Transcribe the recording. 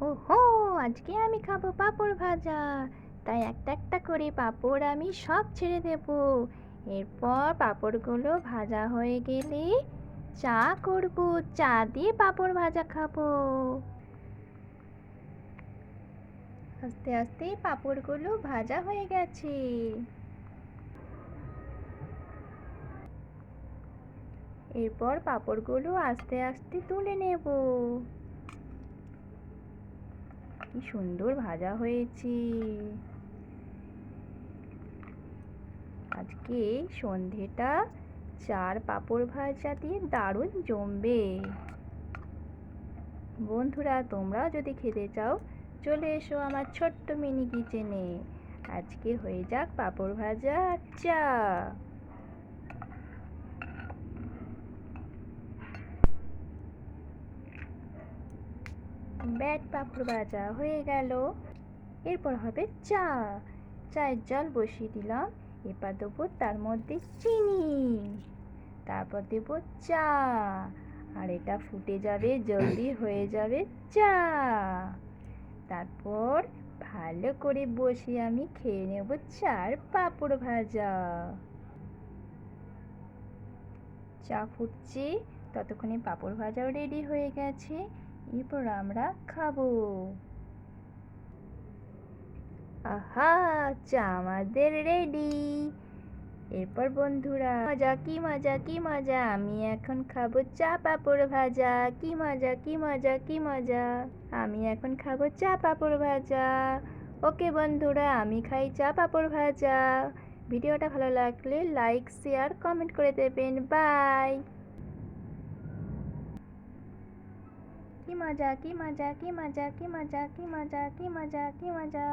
ওহো, আজকে আমি খাব পাঁপড় ভাজা। তাই একটা একটা করে পাঁপড় আমি সব ছেড়ে দেব। এরপর পাঁপড়গুলো ভাজা হয়ে গেলে চা করব, চা দিয়ে পাঁপড় ভাজা খাব। আস্তে আস্তে পাঁপড়গুলো ভাজা হয়ে গেছে। এরপর পাঁপড়গুলো আস্তে আস্তে তুলে নেব। কি সুন্দর ভাজা হয়েছে। আজকে সন্ধেটা চার পাঁপড় ভাজা দিয়ে দারুণ জমবে। বন্ধুরা, তোমরাও যদি খেতে চাও, চলে এসো আমার ছোট্ট মিনি কিচেনে আজকে হয়ে যাক পাঁপড় ভাজা চা। ব্যাট পাঁপড় ভাজা হয়ে গেল। এরপর হবে চা। চায়ের জল বসিয়ে দিলাম। এবার দেবো তার মধ্যে চিনি। তারপর দেব চা। আর এটা ফুটে যাবে, জলদি হয়ে যাবে চা। তারপর ভালো করে বসে আমি খেয়ে নেব চার পাঁপড় ভাজা। চা ফুটছে, ততক্ষণে পাঁপড় ভাজাও রেডি হয়ে গেছে। এরপর আমরা খাব। আহা চা আমাদের রেডি এরপর বন্ধুরা, মজা, কি মজা কি মজা? আমি এখন খাব চা পাঁপড় ভাজা। কি মজা কি মজা কি মজা? আমি এখন খাব চা পাঁপড় ভাজা। ওকে বন্ধুরা, আমি খাই চা পাঁপড় ভাজা। ভিডিওটা ভালো লাগলে লাইক শেয়ার কমেন্ট করে দেবেন। বাই কি মজা কি মজা কি মজা কি মজা কি মজা কি মজা কি মজা